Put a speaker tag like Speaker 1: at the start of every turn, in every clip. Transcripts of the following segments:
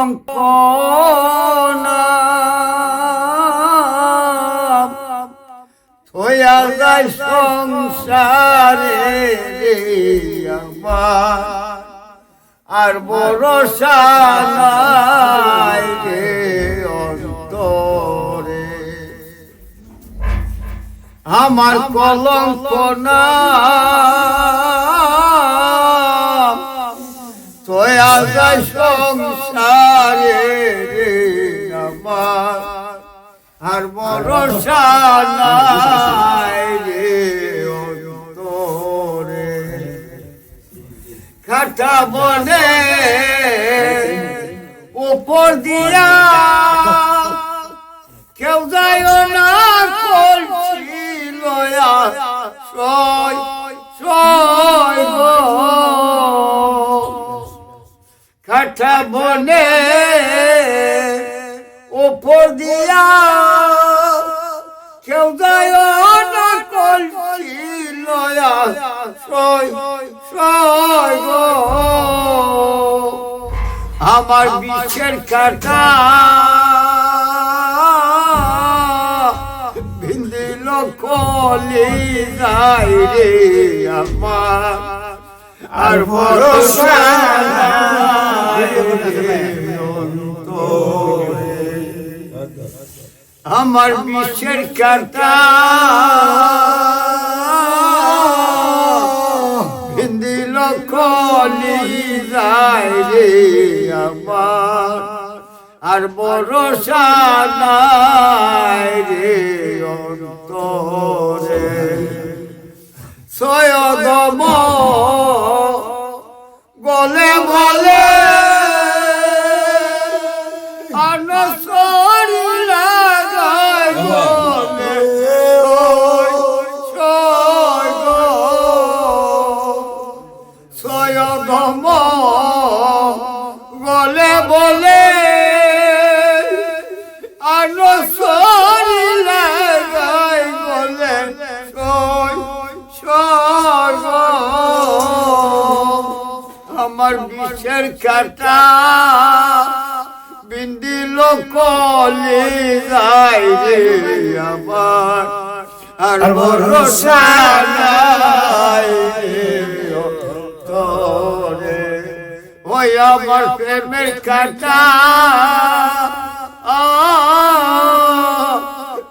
Speaker 1: কলঙ্ক না থয়া যায় সংসারে আমার। আর ভরসা নাই রে অন্তরে। আমার কলঙ্ক তোয়া সংসারে আমার আর ভরসা নাই রে অন্তরে। কাটা বনে উপর দিয়া কেউ যায় না করছিল সয় সয় কাটা বনে উপর দিয়া কেউ আমার বিষের কাটা ভিন্দিল কলি যাই রে আমার আর অন্তরে। আমার বিষের কাটা হিন্দিল কলি যায় রে আমার। আর ভরসা নাই রে। বলে সয় আমার বিষের কাটা কলি যাই রে আমার। আর ভরসা নাই রে অন্তরে। ওই আমার প্রেমের কাটা।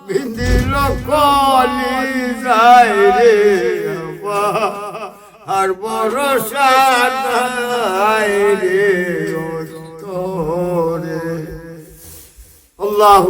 Speaker 1: বিন্দিল কলি যাই রে আর ভরসা নাই রে അള്ളാഹു